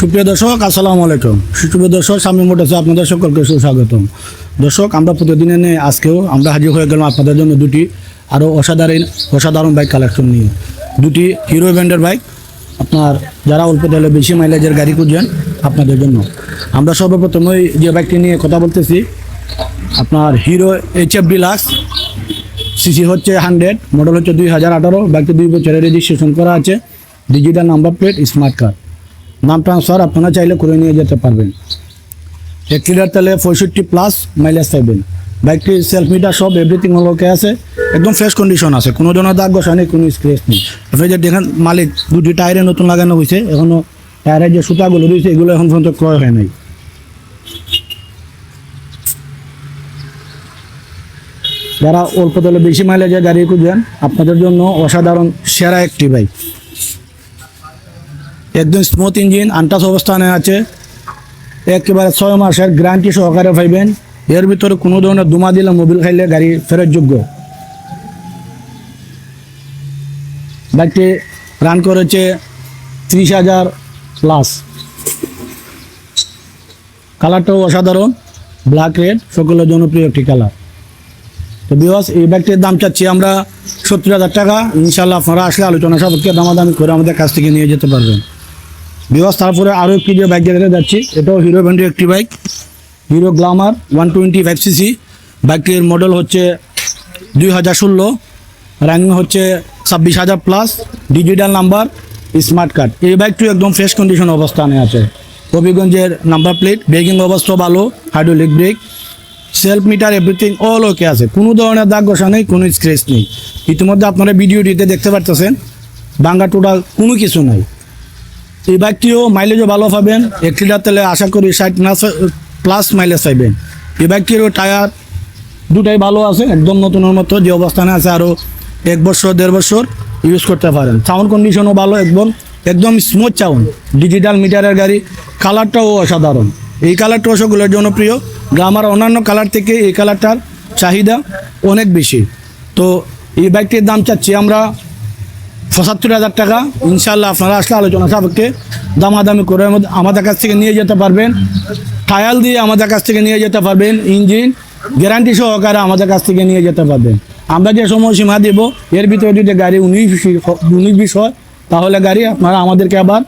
সুপ্রিয় দর্শক, আসসালামু আলাইকুম। সুপ্রিয় দর্শক, সামনে মোটাছে আপনাদের সকলকে সুস্বাগতম। দর্শক, আমরা প্রতিদিনে নিয়ে আজকেও আমরা হাজির হয়ে গেলাম আপনাদের জন্য দুটি আরও অসাধারণ অসাধারণ বাইক কালেকশন নিয়ে। দুটি হিরো ব্র্যান্ডের বাইক আপনার যারা অল্প তেলে বেশি মাইলেজের গাড়ি খুঁজছেন আপনাদের জন্য। আমরা সর্বপ্রথমই যে বাইকটি নিয়ে কথা বলতেছি, আপনার Hero H F deluxe CC হচ্ছে হান্ড্রেড মডেল হচ্ছে দুই হাজার আঠারো। বাইকটি দুই বছরের রেজিস্ট্রেশন করা আছে। Digital number plate smart card নাম ট্রান্সফার আপনারা চাইলে করে নিয়ে যেতে পারবেন। এক লিটার তেলে পঁয়ষট্টি প্লাস মাইলেজ পাইবেন বাইকটি সেলফ মিটার সব এভরিথিং ওকে আছে? একদম ফ্রেশ কন্ডিশন আছে। কোনো ধরনের দাগ বসা নেই, কোনো স্ক্রেচ নেই। আপনি যে দেখেন মালিক, দুটি টায়ারে নতুন লাগানো হয়েছে এখনও টায়ারের যে সুতাগুলো রয়েছে, এগুলো এখন পর্যন্ত ক্রয় হয় নাই। যারা অল্প তেলে বেশি মাইলেজের গাড়ি খুঁজবেন আপনাদের জন্য অসাধারণ সেরা একটি বাইক একদম স্মুথ ইঞ্জিন আনটাস অবস্থানে আছে। একেবারে ছয় মাসের গ্যারান্টি সহকারে পাইবেন। এর ভিতরে কোনো ধরনের দুমা দিলে মোবিল খাইলে গাড়ি ফেরত যোগ্য। বাইকটি রান করেছে ত্রিশ হাজার প্লাস কালারটাও অসাধারণ ব্ল্যাক রেড সকলের জনপ্রিয় একটি কালার তো বিকজ এই ব্যাগটির দাম চাচ্ছি আমরা সত্তর হাজার টাকা। ইনশাল্লাহ আপনারা আসলে আলোচনা সাপেক্ষে দামাদামি করে আমাদের কাছ থেকে নিয়ে যেতে পারবেন। বিকজ তারপরে আরও একটি যে বাইক দেখতে যাচ্ছি, এটাও হিরো ব্র্যান্ডের একটি bike Hero glamour one twenty five CC বাইকটির মডেল হচ্ছে দুই হাজার ষোলো। রানিং হচ্ছে ছাব্বিশ হাজার plus digital number smart card এই বাইকটি একদম ফ্রেশ কন্ডিশন অবস্থানে আছে। হবিগঞ্জের নাম্বার প্লেট ব্রেকিং অবস্থা ভালো hydraulic brake self meter everything all okay আছে। কোনো ধরনের দাগ ঘষা নেই, কোনো স্ক্রেচ নেই। ইতিমধ্যে আপনারা ভিডিওটিতে দেখতে পারতেছেন। বাঙ্গা টোটাল কোনো কিছু নাই। এই বাইকটিও মাইলেজও ভালো পাবেন। এক লিটার তেলে আশা করি ষাট প্লাস মাইলেজ পাইবেন। এই বাইকটিরও টায়ার দুটাই ভালো আছে, একদম নতুনের মতো যে অবস্থানে আছে আরও এক বছর, দেড় বছর ইউজ করতে পারেন। সাউন্ড কন্ডিশনও ভালো একদম একদম স্মুথ সাউন্ড ডিজিটাল মিটারের গাড়ি কালারটাও অসাধারণ। এই কালারটাও সকলের জনপ্রিয় গ্রামার অন্যান্য কালার থেকে এই কালারটার চাহিদা অনেক বেশি। তো এই বাইকটির দাম চাচ্ছি আমরা পঁচাত্তর হাজার টাকা। ইনশাল্লাহ আপনারা আসলে আলোচনা সাপেক্ষে দামাদামি করে আমাদের- কাছ থেকে নিয়ে যেতে পারবেন। টায়াল দিয়ে আমাদের কাছ থেকে নিয়ে যেতে পারবেন। ইঞ্জিন গ্যারান্টি সহকারে আমাদের কাছ থেকে নিয়ে যেতে পারবেন। আমরা যে সময়সীমা দেব, এর ভিতরে যদি গাড়ি উনিশ উনিশ বিশ হয়, তাহলে গাড়ি আপনারা আমাদেরকে আবার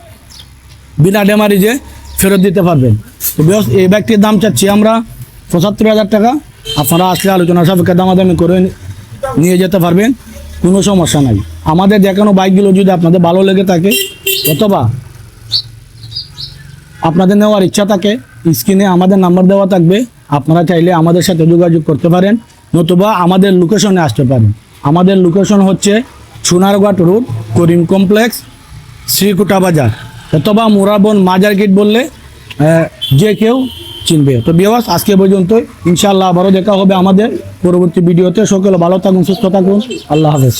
বিনা ডেমারিজে ফেরত দিতে পারবেন। তো বিকজ এই ব্যাগটির দাম চাচ্ছি আমরা পঁচাত্তর হাজার টাকা। আপনারা আসলে আলোচনা সাপেক্ষে দামাদামি করে নিয়ে যেতে পারবেন। কোনো সমস্যা নাই। আমাদের দেখানো বাইকগুলো যদি আপনাদের ভালো লেগে থাকে, অথবা আপনাদের নেওয়ার ইচ্ছা থাকে, স্ক্রিনে আমাদের নাম্বার দেওয়া থাকবে। আপনারা চাইলে আমাদের সাথে যোগাযোগ করতে পারেন, নতুবা আমাদের লোকেশনে আসতে পারেন। আমাদের লোকেশন হচ্ছে সোনারঘাট রোড করিম কমপ্লেক্স শ্রীকুটা বাজার। অথবা মোরাবন মাজার গেট বললে যে কেউ চিনবে। তো বিয়াস আজকে পর্যন্ত ইনশাআল্লাহ আবারও দেখা হবে আমাদের পরবর্তী ভিডিওতে। সকলে ভালো থাকুন, সুস্থ থাকুন। আল্লাহ হাফেজ।